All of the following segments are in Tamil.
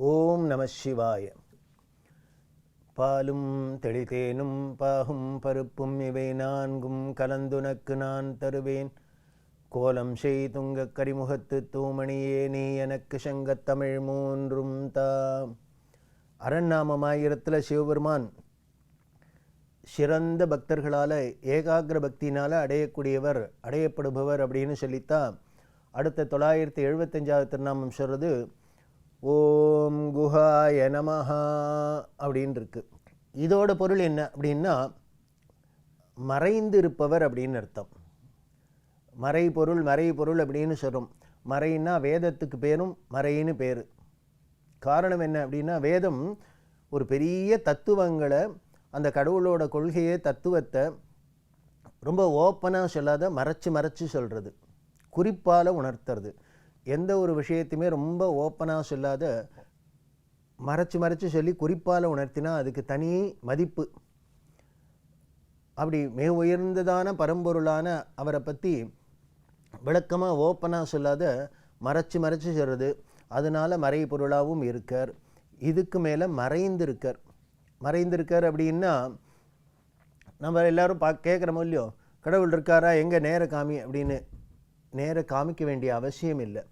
ஓம் நம சிவாய. பாலும் தெளிதேனும் பாகும் பருப்பும் இவை நான்கும் கலந்துனக்கு நான் தருவேன். கோலம் செய் துங்கக் கரிமுகத்து தூமணியே நீ எனக்கு சங்கத்தமிழ் மூன்றும் தாம் அரண்நாமமாயிரத்தில் சிவபெருமான் சிறந்த பக்தர்களால் ஏகாகிர பக்தினால் அடையக்கூடியவர் அடையப்படுபவர் அப்படின்னு சொல்லித்தான் அடுத்த தொள்ளாயிரத்தி எழுபத்தஞ்சாவது திருநாமம் சொல்கிறது ஓம் குஹாய நமஹா அப்படின்னு இருக்கு இதோட பொருள் என்ன அப்படின்னா மறைந்து இருப்பவர் அப்படின்னு அர்த்தம். மறை பொருள் மறை பொருள் அப்படின்னு சொல்கிறோம் மறைன்னா வேதத்துக்கு பேரும் மறைன்னு பேர். காரணம் என்ன அப்படின்னா வேதம் ஒரு பெரிய தத்துவங்களை அந்த கடவுளோட கொள்கையை தத்துவத்தை ரொம்ப ஓப்பனாக சொல்லாத மறைச்சு மறைச்சு சொல்கிறது குறிப்பால் உணர்த்துறது. எந்த ஒரு விஷயத்தையுமே ரொம்ப ஓப்பனாக சொல்லாத மறைச்சு மறைச்சு சொல்லி குறிப்பால் உணர்த்தினா அதுக்கு தனி மதிப்பு. அப்படி மிக உயர்ந்ததான பரம்பொருளான அவரை பற்றி விளக்கமாக ஓப்பனாக சொல்லாத மறைச்சு மறைச்சு சொல்கிறது அதனால மறை பொருளாகவும் இருக்கார். இதுக்கு மேலே மறைந்திருக்கார். மறைந்திருக்கார் அப்படின்னா நம்ம எல்லாரும் பா கேட்குறோமோ இல்லையோ? கடவுள் இருக்காரா? எங்கே நேர காமி அப்படின்னு நேர காமிக்க வேண்டிய அவசியம் இல்லை.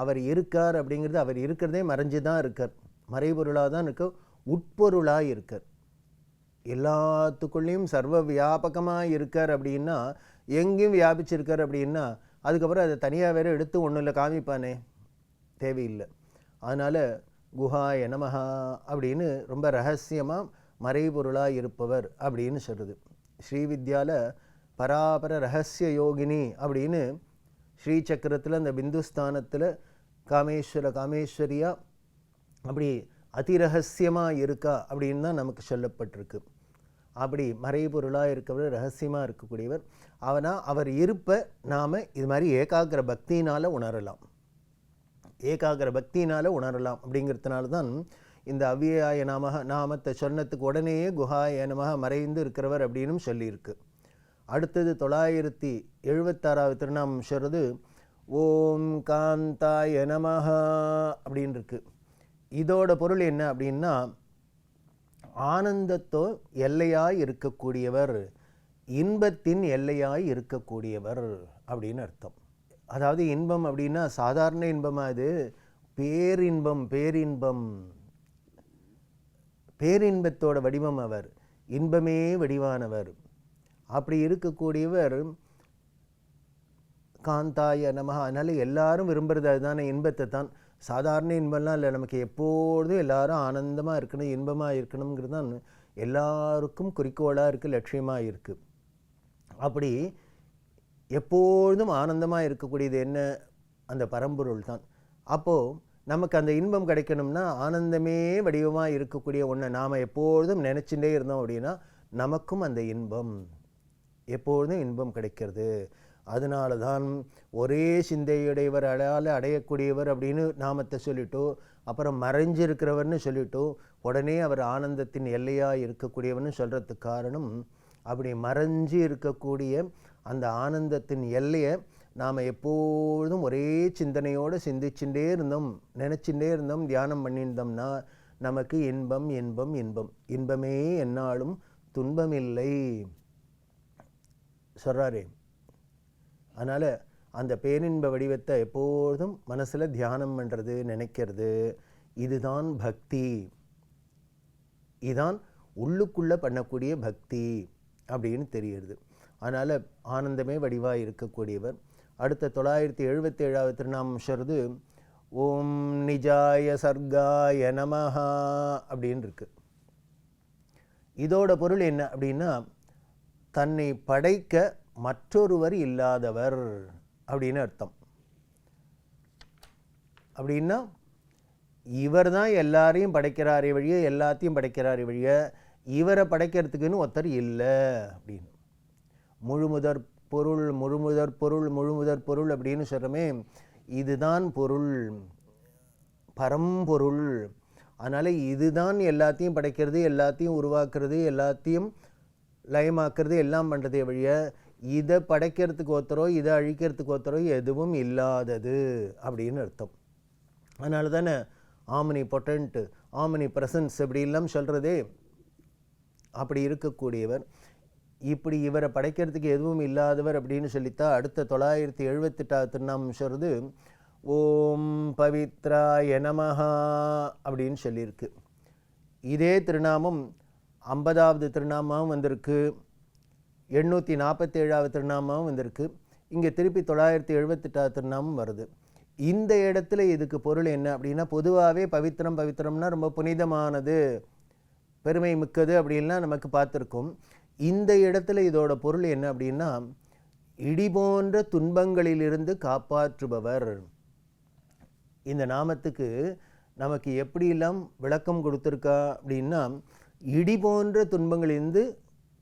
அவர் இருக்கார் அப்படிங்கிறது அவர் இருக்கிறதே மறைஞ்சு தான் இருக்கார். மறைபொருளாக தான் இருக்க உட்பொருளாக இருக்கார். எல்லாத்துக்குள்ளேயும் சர்வ வியாபகமாக இருக்கார் அப்படின்னா எங்கேயும் வியாபிச்சிருக்கார் அப்படின்னா அதுக்கப்புறம் அதை தனியாக வேறு எடுத்து ஒன்றும் இல்லை காமிப்பானே தேவையில்லை. அதனால் குஹா எனமஹா அப்படின்னு ரொம்ப ரகசியமாக மறைபொருளாக இருப்பவர் அப்படின்னு சொல்கிறது ஸ்ரீவித்யாவில் பராபர ரகசிய யோகினி அப்படின்னு ஸ்ரீசக்கரத்தில் அந்த பிந்துஸ்தானத்தில் காமேஸ்வர காமேஸ்வரியா அப்படி அதிரகசியமாக இருக்கா அப்படின்னு தான் நமக்கு சொல்லப்பட்டிருக்கு. அப்படி மறைபொருளாக இருக்கவர் ரகசியமாக இருக்கக்கூடியவர். அவனால் அவர் இருப்ப நாம் இது மாதிரி ஏகாகிர பக்தியினால் உணரலாம். ஏகாகிர பக்தியினால் உணரலாம் அப்படிங்கிறதுனால தான் இந்த அவ்வியாய நாம நாமத்தை சொன்னதுக்கு உடனேயே குஹாய நமக மறைந்து இருக்கிறவர் அப்படின்னும் சொல்லியிருக்கு. அடுத்தது தொள்ளாயிரத்தி எழுபத்தாறாவது திருநாமம் சொல்கிறது ஓம் காந்தாய நமஹா அப்படின்னு இருக்கு இதோட பொருள் என்ன அப்படின்னா ஆனந்தத்தோ எல்லையாய் இருக்கக்கூடியவர் இன்பத்தின் எல்லையாய் இருக்கக்கூடியவர் அப்படின்னு அர்த்தம். அதாவது இன்பம் அப்படின்னா சாதாரண இன்பமாக இது? பேரின்பம் பேரின்பம். பேரின்பத்தோட வடிவம் அவர் இன்பமே வடிவானவர். அப்படி இருக்கக்கூடியவர் காந்தாய நமக அதனால எல்லாரும் விரும்புறது அதுதானே இன்பத்தை தான். சாதாரண இன்பம்லாம் இல்லை. நமக்கு எப்பொழுதும் எல்லாரும் ஆனந்தமாக இருக்கணும் இன்பமாக இருக்கணுங்கிறது தான் எல்லாருக்கும் குறிக்கோளாக இருக்குது லட்சியமாக இருக்குது அப்படி எப்பொழுதும் ஆனந்தமாக இருக்கக்கூடியது என்ன? அந்த பரம்பொருள் தான். அப்போது நமக்கு அந்த இன்பம் கிடைக்கணும்னா ஆனந்தமே வடிவமாக இருக்கக்கூடிய ஒன்றை நாம் எப்பொழுதும் நினச்சிட்டே இருந்தோம் அப்படின்னா நமக்கும் அந்த இன்பம். எப்பொழுதும் இன்பம் கிடைக்கிறது. அதனால தான் ஒரே சிந்தையுடையவர் அடையாள அடையக்கூடியவர் அப்படின்னு நாமத்தை சொல்லிட்டோம் அப்புறம் மறைஞ்சிருக்கிறவர்னு சொல்லிட்டோம் உடனே அவர் ஆனந்தத்தின் எல்லையாக இருக்கக்கூடியவர்னு சொல்கிறதுக்கு காரணம் அப்படி மறைஞ்சு இருக்கக்கூடிய அந்த ஆனந்தத்தின் எல்லையை நாம் எப்பொழுதும் ஒரே சிந்தனையோடு சிந்திச்சுட்டே இருந்தோம் நினச்சிட்டே இருந்தோம் தியானம் பண்ணியிருந்தோம்னா நமக்கு இன்பம் இன்பம் இன்பம். இன்பமே என்னாலும் துன்பமில்லை. சொல்கிறாரே அதனால் அந்த பேரின்ப வடிவத்தை எப்போதும் மனசில் தியானம் பண்ணுறது நினைக்கிறது. இதுதான் பக்தி. இதுதான் உள்ளுக்குள்ளே பண்ணக்கூடிய பக்தி அப்படின்னு தெரியுது. அதனால் ஆனந்தமே வடிவாக இருக்கக்கூடியவர். அடுத்த தொள்ளாயிரத்தி எழுபத்தி ஏழாவது திருநாமம் சொல்கிறது ஓம் நிஜாய சர்காய நமஹா அப்படின்னு இருக்கு. இதோட பொருள் என்ன அப்படின்னா தன்னை படைக்க மற்றொருவர் இல்லாதவர் அப்படின்னு அர்த்தம். அப்படின்னா இவர் தான் எல்லாரையும் படைக்கிறாரே வழிய எல்லாத்தையும் படைக்கிறாரே வழிய இவரை படைக்கிறதுக்குன்னு ஒருத்தர் இல்லை அப்படின்னு. முழுமுதற் பொருள் முழுமுதற் பொருள் முழுமுதற் பொருள் அப்படின்னு சொல்கிறோமே இதுதான் பொருள் பரம்பொருள் அதனால் இதுதான் எல்லாத்தையும் படைக்கிறது எல்லாத்தையும் உருவாக்குறது எல்லாத்தையும் லயமாக்குறது எல்லாம் பண்ணுறதே வழிய இதை படைக்கிறதுக்கு ஒருத்தரோ இதை அழிக்கிறதுக்கு ஒருத்தரோ எதுவும் இல்லாதது அப்படின்னு அர்த்தம். அதனால தானே ஆமனி பொட்டன்ட்டு ஆமனி பிரசன்ஸ் இப்படிலாம் சொல்கிறதே அப்படி இருக்கக்கூடியவர். இப்படி இவரை படைக்கிறதுக்கு எதுவும் இல்லாதவர் அப்படின்னு சொல்லித்தான் அடுத்த தொள்ளாயிரத்தி எழுபத்தெட்டாவது திருநாமம் சொல்கிறது ஓம் பவித்ரா எனமஹா அப்படின்னு சொல்லியிருக்கு. இதே திருநாமம் ஐம்பதாவது திருநாமாவும் வந்திருக்கு. எண்ணூற்றி நாற்பத்தேழாவது திருநாமாவும் வந்திருக்கு. இங்கே திருப்பி தொள்ளாயிரத்தி எழுபத்தெட்டாவது திருநாமும் வருது. இந்த இடத்துல இதுக்கு பொருள் என்ன அப்படின்னா பொதுவாகவே பவித்திரம் பவித்திரம்னா ரொம்ப புனிதமானது பெருமை மிக்கது அப்படின்லாம் நமக்கு பார்த்துருக்கோம். இந்த இடத்துல இதோட பொருள் என்ன அப்படின்னா இடி போன்ற துன்பங்களிலிருந்து காப்பாற்றுபவர். இந்த நாமத்துக்கு நமக்கு எப்படியெல்லாம் விளக்கம் கொடுத்துருக்கா அப்படின்னா இடி போன்ற துன்பங்களிலிருந்து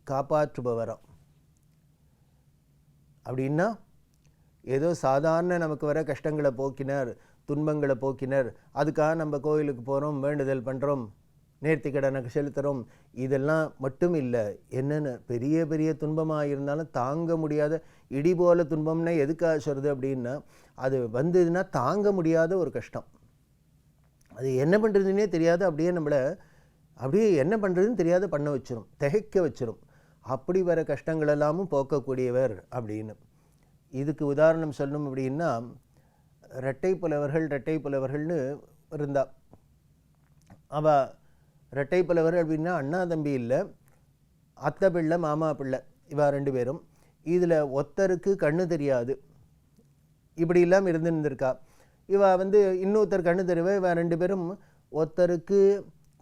காப்பாற்றுபவராம் அப்படின்னா ஏதோ சாதாரண நமக்கு வர கஷ்டங்களை போக்கினர் துன்பங்களை போக்கினர் அதுக்காக நம்ம கோயிலுக்கு போகிறோம் வேண்டுதல் பண்ணுறோம் நேர்த்தி கடனை செலுத்துகிறோம் இதெல்லாம் மட்டும் இல்லை. என்னென்ன பெரிய பெரிய துன்பமாக இருந்தாலும் தாங்க முடியாத இடி போல துன்பம்னா எதுக்காக சொல்கிறது அப்படின்னா அது வந்ததுன்னா தாங்க முடியாத ஒரு கஷ்டம். அது என்ன பண்ணுறதுன்னே தெரியாது. அப்படியே நம்மளை அப்படியே என்ன பண்ணுறதுன்னு தெரியாத பண்ண வச்சிரும் திகைக்க வச்சிரும். அப்படி வர கஷ்டங்கள் எல்லாமும் போக்கக்கூடியவர் அப்படின்னு. இதுக்கு உதாரணம் சொல்லணும் அப்படின்னா ரெட்டை புலவர்கள் ரெட்டை புலவர்கள்னு இருந்தா. அவ ரெட்டை புலவர் அப்படின்னா அண்ணா தம்பி இல்லை அத்தை பிள்ளை மாமா பிள்ளை இவா ரெண்டு பேரும். இதில் ஒத்தருக்கு கண்ணு தெரியாது. இப்படி இல்லாமல் இருந்துருந்துருக்கா. இவா வந்து இன்னொருத்தர் கண்ணு தெரியவ இவ ரெண்டு பேரும் ஒருத்தருக்கு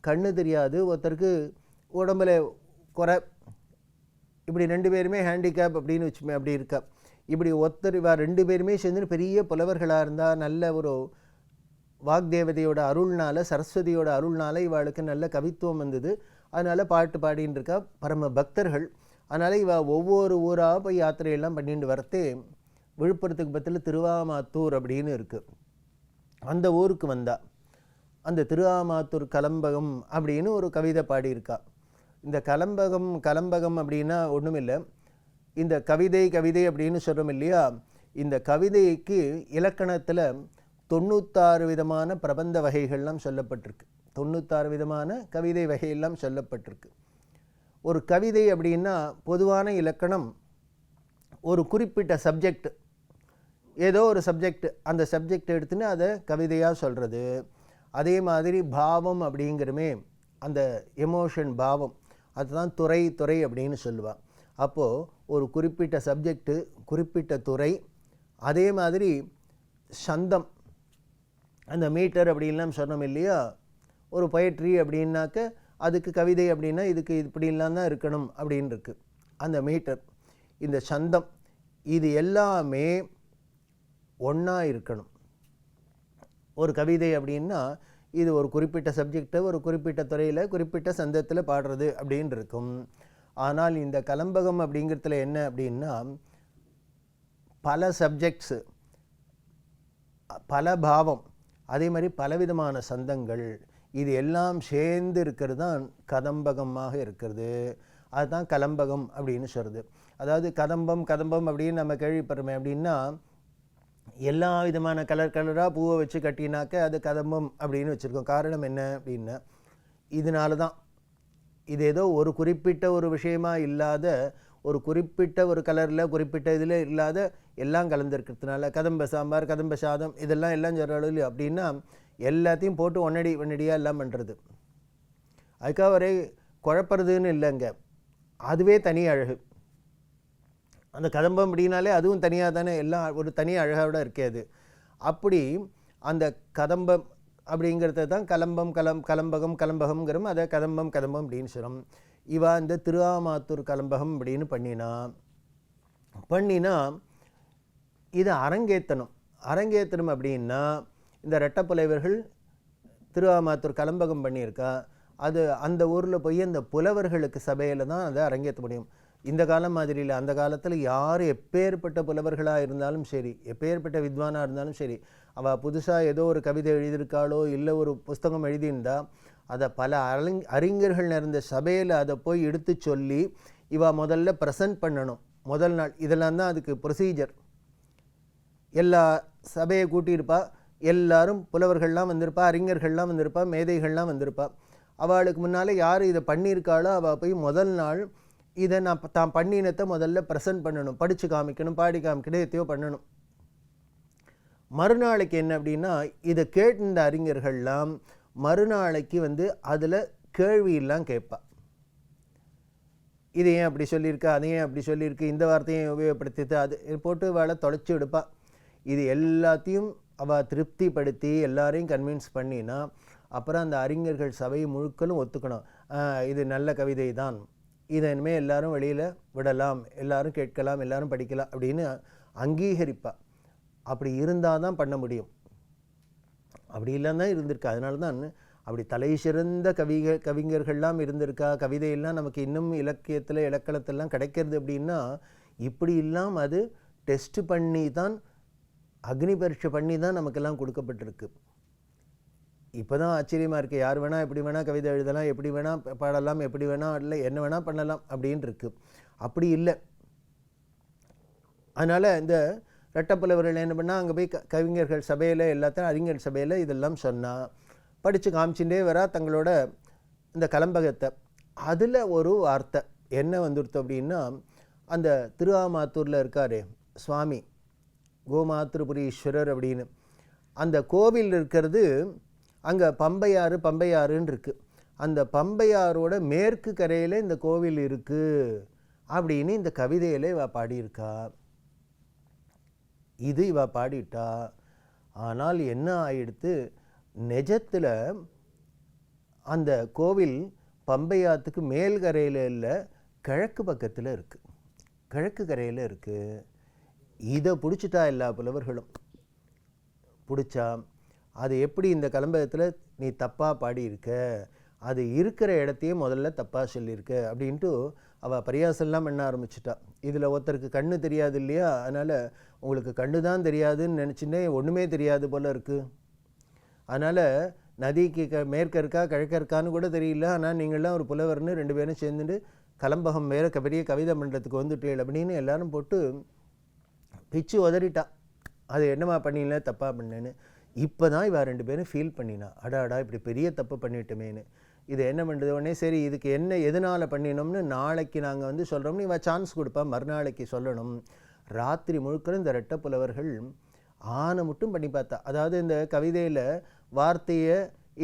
கண்ணு தெரியாது. ஒருத்தருக்கு உடம்புல குறை இப்படி ரெண்டு பேருமே ஹேண்டிகேப் அப்படின்னு வச்சுமே அப்படி இருக்க. இப்படி ஒருத்தர் இவ ரெண்டு பேருமே சேர்ந்து பெரிய புலவர்களாக இருந்தால் நல்ல ஒரு வாக்தேவதையோட அருள்னால சரஸ்வதியோட அருள்னால இவளுக்கு நல்ல கவித்துவம் வந்தது. அதனால் பாட்டு பாடின்னு இருக்கா பரம பக்தர்கள். அதனால் இவ ஒவ்வொரு ஊராக போய் யாத்திரையெல்லாம் பண்ணிட்டு வரத்தே விழுப்புரத்துக்கு பக்கத்தில் திருவாமாத்தூர் அப்படின்னு இருக்குது அந்த ஊருக்கு வந்தாள் அந்த திருவாமாத்தூர் கலம்பகம் அப்படின்னு ஒரு கவிதை பாடியிருக்கா. இந்த கலம்பகம் கலம்பகம் அப்படின்னா ஒன்றும் இல்லை இந்த கவிதை கவிதை அப்படின்னு சொல்கிறோம் இல்லையா? இந்த கவிதைக்கு இலக்கணத்தில் தொண்ணூத்தாறு விதமான பிரபந்த வகைகள்லாம் சொல்லப்பட்டிருக்கு. தொண்ணூத்தாறு விதமான கவிதை வகையெல்லாம் சொல்லப்பட்டிருக்கு. ஒரு கவிதை அப்படின்னா பொதுவான இலக்கணம் ஒரு குறிப்பிட்ட சப்ஜெக்ட் ஏதோ ஒரு சப்ஜெக்ட் அந்த சப்ஜெக்ட் எடுத்துன்னு அதை கவிதையாக சொல்கிறது அதே மாதிரி பாவம் அப்படிங்கிறமே அந்த எமோஷன் பாவம். அதுதான் துறை துறை அப்படின்னு சொல்லுவாள் அப்போது ஒரு குறிப்பிட்ட சப்ஜெக்ட்டு குறிப்பிட்ட துறை அதே மாதிரி சந்தம். அந்த மீட்டர் அப்படின்லாம் சொன்னோம் இல்லையா? ஒரு பொயட்ரி அப்படின்னாக்க அதுக்கு கவிதை அப்படின்னா இதுக்கு இப்படிலாம் தான் இருக்கணும் அப்படின்னு இருக்குது அந்த மீட்டர் இந்த சந்தம் இது எல்லாமே ஒன்றா இருக்கணும். ஒரு கவிதை அப்படின்னா இது ஒரு குறிப்பிட்ட சப்ஜெக்டை ஒரு குறிப்பிட்ட துறையில் குறிப்பிட்ட சந்தத்தில் பாடுறது அப்படின்னு இருக்கும் ஆனால் இந்த கலம்பகம் அப்படிங்கிறதுல என்ன அப்படின்னா பல சப்ஜெக்ட்ஸு பல பாவம் அதே மாதிரி பலவிதமான சந்தங்கள் இது எல்லாம் சேர்ந்து இருக்கிறது தான் கதம்பகமாக இருக்கிறது. அதுதான் கலம்பகம் அப்படின்னு சொல்கிறது அதாவது கதம்பம் கதம்பம் அப்படின்னு நம்ம கேள்விப்படுறோமே அப்படின்னா எல்லா விதமான கலர் கலராக பூவை வச்சு கட்டினாக்க அது கதம்பம் அப்படின்னு வச்சுருக்கோம். காரணம் என்ன அப்படின்னா இதனால தான். இது ஏதோ ஒரு குறிப்பிட்ட ஒரு விஷயமா இல்லாத ஒரு குறிப்பிட்ட ஒரு கலரில் குறிப்பிட்ட இதில் இல்லாத எல்லாம் கலந்துருக்கிறதுனால கதம்ப சாம்பார் கதம்ப சாதம் இதெல்லாம் எல்லாம் சொல்கிறாள் இல்லையோ அப்படின்னா எல்லாத்தையும் போட்டு ஒன்னடி ஒன்னடியாக எல்லாம் பண்ணுறது அதுக்காக வரை குழப்பறதுன்னு இல்லைங்க. அதுவே தனி அழகு. அந்த கதம்பம் அப்படின்னாலே அதுவும் தனியாக தானே எல்லாம் ஒரு தனி அழகாவோட இருக்காது அப்படி அந்த கதம்பம் அப்படிங்கிறத தான் கலம்பம் கலம் கலம்பகம் கலம்பகம்ங்கிறோம். அதை கதம்பம் கதம்பம் அப்படின்னு சொல்கிறோம் இவா இந்த திருவாமாத்தூர் கலம்பகம் அப்படின்னு பண்ணினா பண்ணினா இது அரங்கேற்றணும் அரங்கேற்றணும் அப்படின்னா இந்த ரெட்டப்புலைவர்கள் திருவாமாத்தூர் கலம்பகம் பண்ணியிருக்கா அது அந்த ஊரில் போய் அந்த புலவர்களுக்கு சபையில் தான் அதை அரங்கேற்ற முடியும். இந்த காலம் மாதிரி இல்லை. அந்த காலத்தில் யார் எப்பேற்பட்ட புலவர்களாக இருந்தாலும் சரி எப்பேற்பட்ட வித்வானாக இருந்தாலும் சரி அவள் புதுசாக ஏதோ ஒரு கவிதை எழுதியிருக்காளோ இல்லை ஒரு புஸ்தகம் எழுதியிருந்தா அதை பல அறிஞ அறிஞர்கள் நிறைந்த சபையில் அதை போய் எடுத்து சொல்லி இவள் முதல்ல ப்ரெசன்ட் பண்ணணும். முதல் நாள் இதெல்லாம் தான் அதுக்கு ப்ரொசீஜர் எல்லா சபையை கூட்டியிருப்பா. எல்லாரும் புலவர்கள்லாம் வந்திருப்பா அறிஞர்கள்லாம் வந்திருப்பா மேதைகள்லாம் வந்திருப்பா. அவளுக்கு முன்னால் யார் இதை பண்ணியிருக்காளோ அவள் போய் முதல் நாள் இதை நான் தான் பண்ணினத்தை முதல்ல ப்ரெசென்ட் பண்ணணும். படித்து காமிக்கணும் பாடி காமிக்கணும் எத்தையோ பண்ணணும். மறுநாளைக்கு என்ன அப்படின்னா இதை கேட்டிருந்த அறிஞர்கள்லாம் மறுநாளைக்கு வந்து அதில் கேள்வியெல்லாம் கேட்பா. இது ஏன் அப்படி சொல்லியிருக்கு அது ஏன் அப்படி சொல்லியிருக்கு இந்த வார்த்தையை உபயோகப்படுத்திட்டு அது போட்டு வேலை தொலைச்சி எடுப்பா. இது எல்லாத்தையும் அவள் திருப்திப்படுத்தி எல்லாரையும் கன்வின்ஸ் பண்ணினா அப்புறம் அந்த அறிஞர்கள் சபை முழுக்களும் ஒத்துக்கணும். இது நல்ல கவிதை தான். இதை இனிமேல் எல்லாரும் வெளியில் விடலாம் எல்லாரும் கேட்கலாம் எல்லாரும் படிக்கலாம் அப்படின்னு அங்கீகரிப்பா. அப்படி இருந்தால் தான் பண்ண முடியும். அப்படி இல்லைன்னா இருந்திருக்கு. அதனால தான் அப்படி தலை சிறந்த கவிக கவிஞர்கள்லாம் இருந்திருக்கா? கவிதையெல்லாம் நமக்கு இன்னும் இலக்கியத்தில் இலக்கணத்தெல்லாம் கிடைக்கிறது அப்படின்னா இப்படி இல்லாமல் அது டெஸ்ட் பண்ணி தான் அக்னி பரீட்சை பண்ணி தான் நமக்கெல்லாம் கொடுக்கப்பட்டிருக்கு. இப்போ தான் ஆச்சரியமாக இருக்குது யார் வேணால் எப்படி வேணால் கவிதை எழுதலாம் எப்படி வேணால் பாடலாம் எப்படி வேணால் இல்லை என்ன வேணால் பண்ணலாம் அப்படின்னு இருக்கு. அப்படி இல்லை. அதனால் இந்த ரெட்டப்பலவர்கள் என்ன பண்ணால் அங்கே போய் க- கவிஞர்கள் சபையில் எல்லாத்தையும் அறிஞர் சபையில் இதெல்லாம் சொன்னால் படித்து காமிச்சுட்டே வரா தங்களோட இந்த கலம்பகத்தை. அதில் ஒரு வார்த்தை என்ன வந்துடுத்து அப்படின்னா அந்த திருவாமாத்தூரில் இருக்கார் சுவாமி கோமாத்திருபுரீஸ்வரர் அப்படின்னு. அந்த கோவில் இருக்கிறது அங்கே பம்பையாறு பம்பையாறுன்னு இருக்குது அந்த பம்பையாரோட மேற்கு கரையில் இந்த கோவில் இருக்குது அப்படின்னு இந்த கவிதையில இவ பாடியிருக்கா. இது இவ பாடிட்டா. ஆனால் என்ன ஆயிடுத்து நெஜத்தில் அந்த கோவில் பம்பையாத்துக்கு மேல் கரையில் இல்லை கிழக்கு பக்கத்தில் இருக்குது கிழக்கு கரையில் இருக்குது இதை பிடிச்சிட்டா எல்லா புலவர்களும். பிடிச்சா அது எப்படி இந்த கலம்பகத்தில் நீ தப்பாக பாடியிருக்க? அது இருக்கிற இடத்தையே முதல்ல தப்பாக சொல்லியிருக்க அப்படின்ட்டு அவள் பரியாசெல்லாம் பண்ண ஆரம்பிச்சிட்டா. இதில் ஒருத்தருக்கு கண்ணு தெரியாது இல்லையா? அதனால் உங்களுக்கு கண்ணு தான் தெரியாதுன்னு நினச்சின்னே ஒன்றுமே தெரியாது போல் இருக்குது அதனால் நதிக்கு க மேற்க இருக்கா கிழக்க இருக்கான்னு கூட தெரியல. ஆனால் நீங்களாம் ஒரு புலவர்னு ரெண்டு பேரும் சேர்ந்துட்டு கலம்பகம் வேறு பெரிய கவிதை மன்றத்துக்கு வந்துட்டீள் அப்படின்னு எல்லாரும் போட்டு பிச்சு உதறிட்டா. அது என்னம்மா பண்ணில தப்பாக பண்ணேன்னு இப்போ தான் இவன் ரெண்டு பேரும் ஃபீல் பண்ணினா அடாடா இப்படி பெரிய தப்பு பண்ணிட்டோமேன்னு. இது என்ன பண்ணுறது உடனே சரி இதுக்கு என்ன எதனால் பண்ணினோம்னு நாளைக்கு நாங்கள் வந்து சொல்கிறோம்னு இவன் சான்ஸ் கொடுப்பா மறுநாளைக்கு சொல்லணும். ராத்திரி முழுக்க இந்த ரெட்ட புலவர்கள் ஆனை மட்டும் பண்ணி பார்த்தா. அதாவது இந்த கவிதையில் வார்த்தையை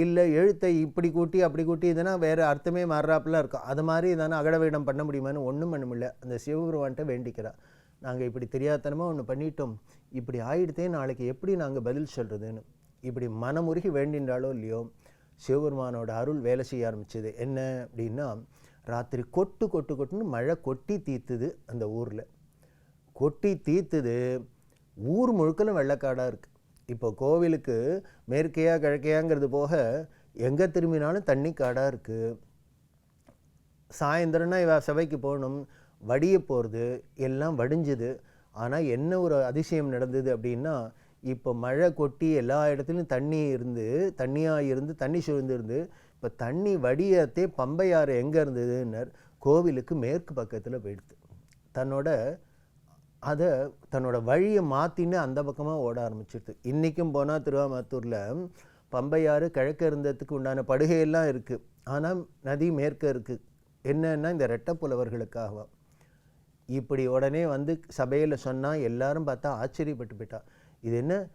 இல்லை எழுத்தை இப்படி கூட்டி அப்படி கூட்டி இதுனா வேறு அர்த்தமே மாறுறாப்புல இருக்கும். அது மாதிரி இதானே அகடவீடம் பண்ண முடியுமான்னு ஒன்றும் பண்ண முடியல. அந்த சிவபெருமான்கிட்ட வேண்டிக்கிறா. நாங்கள் இப்படி தெரியாதனமாக ஒன்று பண்ணிட்டோம். இப்படி ஆயிடுத்தே நாளைக்கு எப்படி நாங்கள் பதில் சொல்கிறதுன்னு இப்படி மனமுருகி வேண்டின்றாலோ இல்லையோ சிவபெருமானோட அருள் வேலை செய்ய ஆரம்பிச்சது என்ன அப்படின்னா ராத்திரி கொட்டு கொட்டு கொட்டுன்னு மழை கொட்டி தீர்த்துது அந்த ஊரில். கொட்டி தீர்த்துது ஊர் முழுக்கலும் வெள்ளக்காடாக இருக்குது இப்போ கோவிலுக்கு மேற்கையா கிழக்கையாங்கிறது போக எங்கே திரும்பினாலும் தண்ணி காடாக இருக்குது சாயந்தரம்னா இவ சபைக்கு போகணும் வடிய போகிறது எல்லாம் வடிஞ்சுது. ஆனால் என்ன ஒரு அதிசயம் நடந்தது அப்படின்னா இப்போ மழை கொட்டி எல்லா இடத்துலையும் தண்ணி இருந்து தண்ணியாக இருந்து தண்ணி சுழ்ந்து இருந்து இப்போ தண்ணி வடியத்தே பம்பையாறு எங்கே இருந்ததுன்னர் கோவிலுக்கு மேற்கு பக்கத்தில் போயிடுது. தன்னோட அதை தன்னோட வழியை மாற்றின்னு அந்த பக்கமாக ஓட ஆரம்பிச்சிடுது. இன்றைக்கும் போனால் திருவாமத்தூரில் பம்பையாறு கிழக்க இருந்ததுக்கு உண்டான படுகையெல்லாம் இருக்குது ஆனால் நதி மேற்க இருக்குது என்னன்னா இந்த ரெட்டப்புலவர்களுக்காகவும் இப்படி உடனே வந்து சபையில் சொன்னால் எல்லாரும் பார்த்தா ஆச்சரியப்பட்டு போயிட்டா. இது என்ன?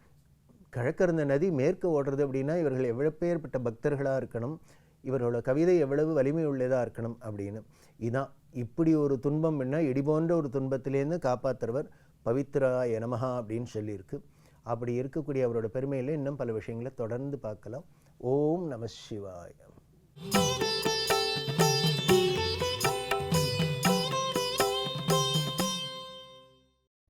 கிழக்கிருந்த நதி மேற்கு ஓடுறது அப்படின்னா இவர்கள் எவ்வளோ எவ்வளப்பேற்பட்ட பக்தர்களாக இருக்கணும்? இவர்களோட கவிதை எவ்வளவு வலிமை உள்ளதாக இருக்கணும்? அப்படின்னு. இதான். இப்படி ஒரு துன்பம் என்ன? இடி போன்ற ஒரு துன்பத்திலேருந்து காப்பாற்றுறவர் பவித்ரா எனமஹா அப்படின்னு சொல்லியிருக்கு. அப்படி இருக்கக்கூடிய அவரோட பெருமையில் இன்னும் பல விஷயங்களை தொடர்ந்து பார்க்கலாம். ஓம் நம சிவாய.